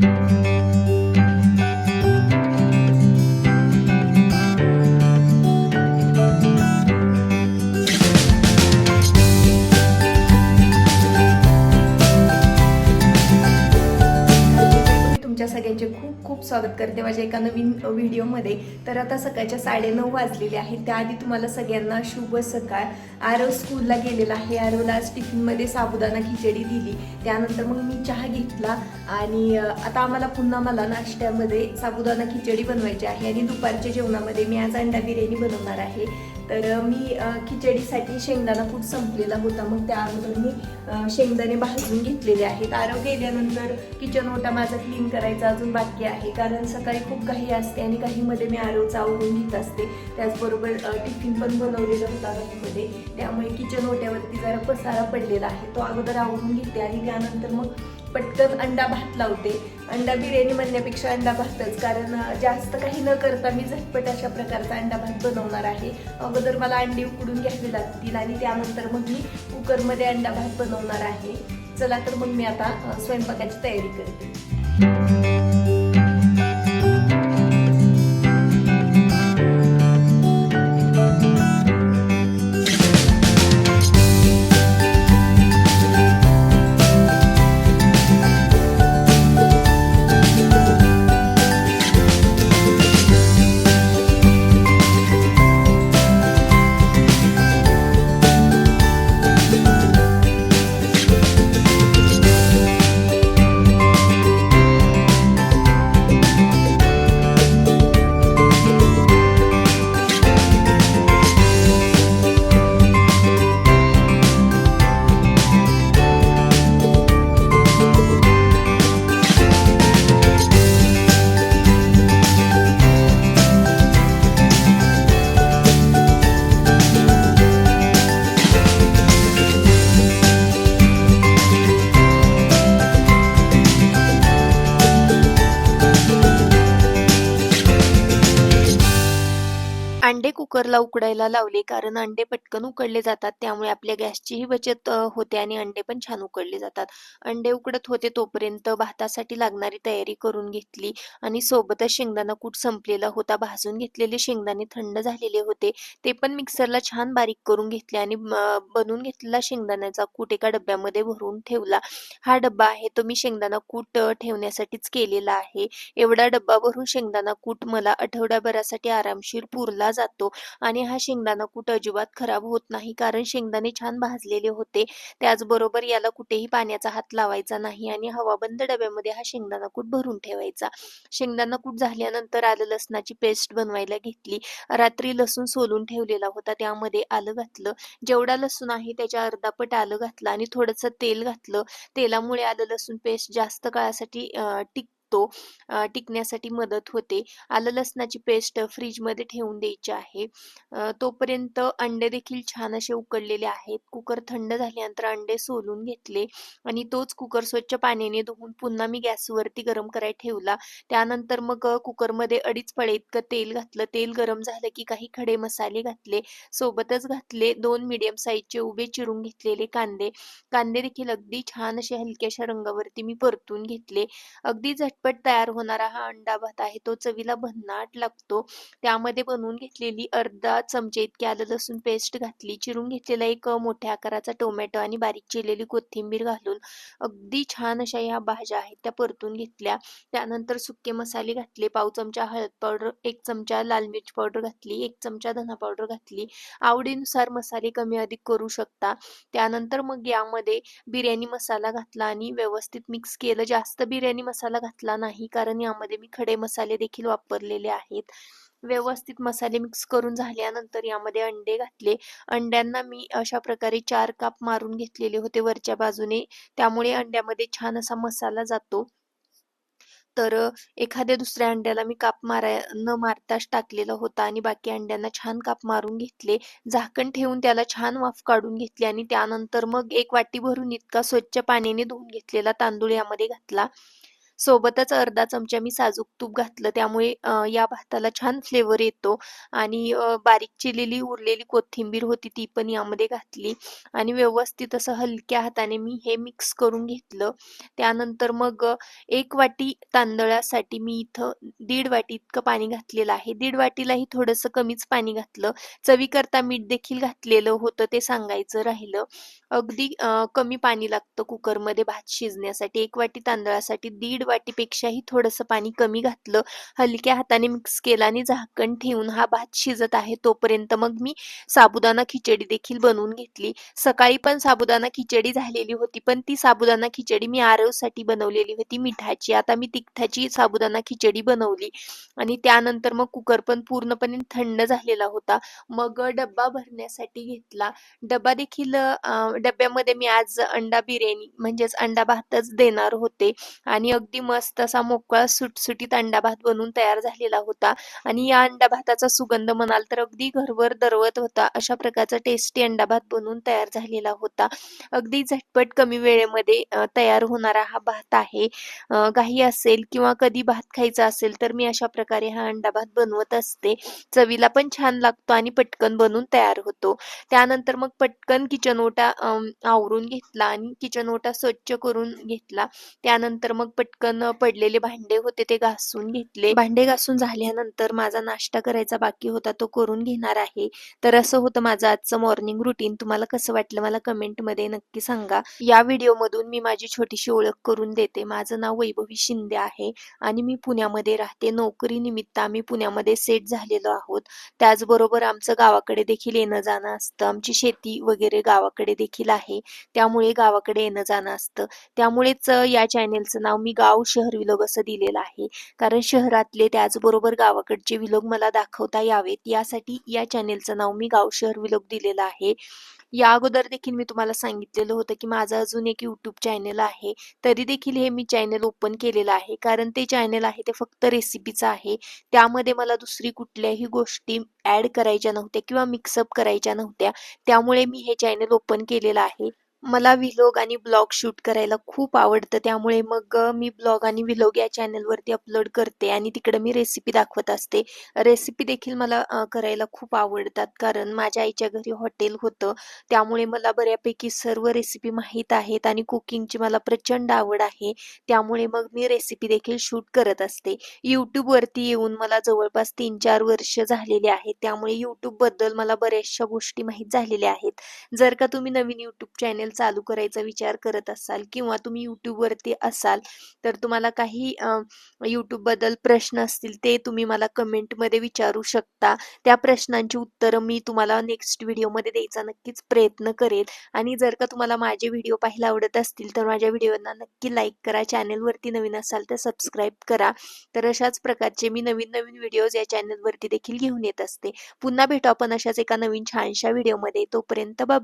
मी तुमच्या सगळ्यांचे खूप खूप स्वागत करते माझ्या एका नवीन व्हिडिओमध्ये. तर आता सकाळच्या साडेनऊ वाजलेले आहेत. त्याआधी तुम्हाला सगळ्यांना शुभ सकाळ. आरव स्कूलला गेलेला आहे. आरवला आज टिफिनमध्ये साबुदाणा खिचडी दिली. त्यानंतर मग मी चहा घेतला आणि आता आम्हाला पुन्हा मला नाश्त्यामध्ये साबुदाणा खिचडी बनवायची आहे आणि दुपारच्या जेवणामध्ये मी आज अंडा बिर्याणी बनवणार आहे. तर मी खिचडीसाठी शेंगदाणा कूट संपलेला होता. मग त्या अगोदर मी शेंगदाणे भाजून घेतलेले आहेत. आरव गेल्यानंतर किचन ओटा माझा क्लीन करायचा अजून बाकी आहे. कारण सकाळी खूप काही असते आणि काहीमध्ये मी आरवचा आवरून घेत असते. त्याचबरोबर टिफिन पण बनवलेलं होता काहीमध्ये त्यामुळे किचन ओट्यावरती जरा पसारा पडलेला आहे. तो अगोदर आवरून घेते आणि त्यानंतर मग पटकन अंडा भात लावते. अंडा बिर्याणी म्हणण्यापेक्षा अंडा भातच. कारण जास्त काही न करता मी झटपट अशा प्रकारचा अंडा भात बनवणार आहे. अगोदर मला अंडी उकडून घ्यावी लागतील आणि त्यानंतर मग मी कुकरमध्ये अंडा भात बनवणार आहे. चला तर मग मी आता स्वयंपाकाची तयारी करते. अंडे कुकरला उकडायला लावले कारण अंडे पटकन उकडले जातात त्यामुळे आपल्या गॅसचीही बचत होते आणि अंडे पण छान उकडले जातात. अंडे उकडत होते तोपर्यंत भातासाठी लागणारी तयारी करून घेतली आणि सोबतच शेंगदाणा कूट संपलेला होता. भाजून घेतलेले शेंगदाणे थंड झालेले होते. ते पण मिक्सरला छान बारीक करून घेतले आणि बनवून घेतलेला शेंगदाण्याचा कूट एका डब्यामध्ये भरून ठेवला. हा डब्बा आहे तो मी शेंगदाणा कूट ठेवण्यासाठीच केलेला आहे. एवढा डब्बा भरून शेंगदाणा कूट मला आठवड्याभरासाठी आरामशीर पुरला जातो. आणि हा शेंगदाणा कूट अजिबात खराब होत नाही कारण शेंगदाणे छान भाजलेले होते. त्याचबरोबर याला कुठेही पाण्याचा हात लावायचा नाही आणि हवाबंद डब्यामध्ये हा शेंगदाणा कूट भरून ठेवायचा. शेंगदाणा कूट झाल्यानंतर आलं लसणाची पेस्ट बनवायला घेतली. रात्री लसूण सोलून ठेवलेला होता त्यामध्ये आलं घातलं. जेवढा लसूण आहे त्याच्या अर्धापट आलं घातलं आणि थोडंसं तेल घातलं. तेलामुळे आलं लसूण पेस्ट जास्त काळासाठी टिक तो टिकण्यासाठी मदत होते. आलं लसणाची पेस्ट फ्रीजमध्ये ठेवून द्यायची आहे. तोपर्यंत अंडे देखील छान असे उकडलेले आहेत. कुकर थंड झाल्यानंतर अंडे सोलून घेतले आणि तोच कुकर स्वच्छ पाण्याने धुवून पुन्हा मी गॅसवरती गरम करायला ठेवला. त्यानंतर मग कुकरमध्ये अडीच पळे इतकं तेल घातलं. तेल गरम झालं की काही खडे मसाले घातले. सोबतच घातले दोन मीडियम साईजचे उभे चिरून घेतलेले कांदे. कांदे देखील अगदी छान असे हलक्याशा रंगावरती मी परतून घेतले. अगदी झट झटपट तयार होणारा हा अंडा भात आहे. तो चवीला भन्नाट लागतो. त्यामध्ये बनवून घेतलेली अर्धा चमचे इतकी आलं लसूण पेस्ट घातली चिरून घेतलेला एक मोठ्या आकाराचा टोमॅटो आणि बारीक चिरलेली कोथिंबीर घालून अगदी छान अशा ह्या भाज्या आहेत त्या परतून घेतल्या. त्यानंतर सुके मसाले घातले पाव चमचा हळद पावडर एक चमचा लाल मिरच पावडर घातली एक चमचा धना पावडर घातली. आवडीनुसार मसाले कमी अधिक करू शकता. त्यानंतर मग यामध्ये बिर्याणी मसाला घातला आणि व्यवस्थित मिक्स केलं. जास्त बिर्याणी मसाला घातला नाही. कारण यामध्ये मी खडे मसाले देखील वापरलेले आहेत. व्यवस्थित मसाले मिक्स करून झाल्यानंतर यामध्ये अंडे घातले. अंड्यांना मी अशा प्रकारे चार काप मारून घेतलेले होते वरच्या बाजूने. त्यामुळे अंड्यामध्ये छान असा मसाला जातो. तर एखाद्या दुसऱ्या अंड्याला मी काप माराय न मारताच टाकलेला होता आणि बाकी अंड्यांना छान काप मारून घेतले. झाकण ठेवून त्याला छान वाफ काढून घेतली आणि त्यानंतर मग एक वाटी भरून इतका स्वच्छ पाण्याने धुवून घेतलेला तांदूळ यामध्ये घातला. सोबतच अर्धा चमचा मी साजूक तूप घातलं त्यामुळे या भाताला छान फ्लेवर येतो आणि बारीक चिरलेली उरलेली कोथिंबीर होती ती पण यामध्ये घातली आणि व्यवस्थित असं हलक्या हाताने मी हे मिक्स करून घेतलं. त्यानंतर मग एक वाटी तांदळासाठी मी इथं दीड वाटी इतकं पाणी घातलेलं आहे. दीड वाटीलाही थोडंसं कमीच पाणी घातलं. चवीकरता मीठ देखील घातलेलं होतं ते सांगायचं राहिलं. अगदी कमी पाणी लागतं कुकरमध्ये भात शिजण्यासाठी. एक वाटी तांदळासाठी दीड वाटीपेक्षाही थोडंसं पाणी कमी घातलं. हलक्या हाताने मिक्स केलं आणि झाकण ठेवून हा भात शिजत आहे तोपर्यंत मग मी साबुदाणा खिचडी देखील बनवून घेतली. सकाळी पण साबुदाणा खिचडी झालेली होती, पण ती साबुदाणा खिचडी मी आरवसाठी बनवलेली होती मिठाची. आता मी तिखटाची साबुदाणा खिचडी बनवली आणि त्यानंतर मग कुकर पण पूर्णपणे थंड झालेला होता. मग डब्बा भरण्यासाठी घेतला. डब्बा देखील डब्यामध्ये मी आज अंडा बिर्याणी म्हणजेच अंडा भातच देणार होते आणि अगदी मस्त असा मोकळा सुटसुटीत अंडा भात बनून तयार झालेला होता आणि या अंडा भाताचा सुगंध म्हणाल तर अगदी घरभर दरवत होता. अशा प्रकारचा टेस्टी अंडा भात बनवून तयार झालेला होता. अगदी झटपट कमी वेळेमध्ये तयार होणारा हा भात आहे. काही घाई असेल किंवा कधी भात खायचा असेल तर मी अशा प्रकारे हा अंडा भात बनवत असते. चवीला पण छान लागतो आणि पटकन बनून तयार होतो. त्यानंतर मग पटकन किचन ओटा आवरून घेतला आणि किचन ओटा स्वच्छ करून घेतला. त्यानंतर मग पटकन अ, पडलेले भांडे होते ते घासून घेतले. भांडे घासून झाल्यानंतर माझा नाश्ता करायचा बाकी होता तो करून घेणार आहे. तर असं होतं माझं आजचं मॉर्निंग रुटीन. तुम्हाला कसं वाटलं मला कमेंटमध्ये नक्की सांगा. या व्हिडिओमधून मी माझी छोटीशी ओळख करून देते. माझं नाव वैभवी शिंदे आहे आणि मी पुण्यामध्ये राहते. नोकरीनिमित्त आम्ही पुण्यामध्ये सेट झालेलो आहोत. त्याचबरोबर आमचं गावाकडे देखील येणं-जाणं असतं. आमची शेती वगैरे गावाकडे देखील आहे. त्यामुळे गावाकडे येणं-जाणं असतं. त्यामुळेच या चॅनेलचं नाव मी गाव गाव शहर विलोग असं दिलेलं आहे. कारण शहरातले त्याचबरोबर गावाकडचे विलोग मला दाखवता यावेत यासाठी या चॅनेलचं नाव मी गाव शहर विलोग दिलेलं आहे. या अगोदर देखील मी तुम्हाला सांगितलेलं होतं, की माझं अजून एक यूट्यूब चॅनल आहे. तरी देखील हे मी चॅनल ओपन केलेलं आहे. कारण ते चॅनल आहे ते फक्त रेसिपीचं आहे. त्यामध्ये मला दुसरी कुठल्याही गोष्टी ॲड करायच्या नव्हत्या किंवा मिक्सअप करायच्या नव्हत्या. त्यामुळे मी हे चॅनल ओपन केलेलं आहे. मला विलोग आणि ब्लॉग शूट करायला खूप आवडतं. त्यामुळे मग मी ब्लॉग आणि विलोग या चॅनलवरती अपलोड करते आणि तिकडं मी रेसिपी दाखवत असते. रेसिपी देखील मला करायला खूप आवडतात. कारण माझ्या आईच्या घरी हॉटेल होतं. त्यामुळे मला बऱ्यापैकी सर्व रेसिपी माहीत आहेत आणि कुकिंगची मला प्रचंड आवड आहे. त्यामुळे मग मी रेसिपी देखील शूट करत असते. यूट्यूबवरती येऊन मला जवळपास 3-4 वर्ष झालेले आहेत. त्यामुळे यूट्यूबबद्दल मला बऱ्याचशा गोष्टी माहीत झालेल्या आहेत. जर का तुम्ही नवीन यूट्यूब चॅनल चालू करायचा विचार करत असाल किंवा तुम्ही यूट्यूबवरती असाल, तर तुम्हाला काही यूट्यूबबद्दल प्रश्न असतील ते तुम्ही मला कमेंटमध्ये विचारू शकता. त्या प्रश्नांची उत्तरं मी तुम्हाला नेक्स्ट व्हिडिओमध्ये द्यायचा नक्कीच प्रयत्न करेल आणि जर का तुम्हाला माझे व्हिडिओ पाहायला आवडत असतील, तर माझ्या व्हिडिओना नक्की लाईक करा. चॅनेलवरती नवीन असाल तर सबस्क्राईब करा. तर अशाच प्रकारचे मी नवीन-नवीन व्हिडिओज या चॅनेलवरती देखील घेऊन येत असते. पुन्हा भेटू आपण अशाच एका नवीन छानशा व्हिडिओमध्ये. तोपर्यंत बाबा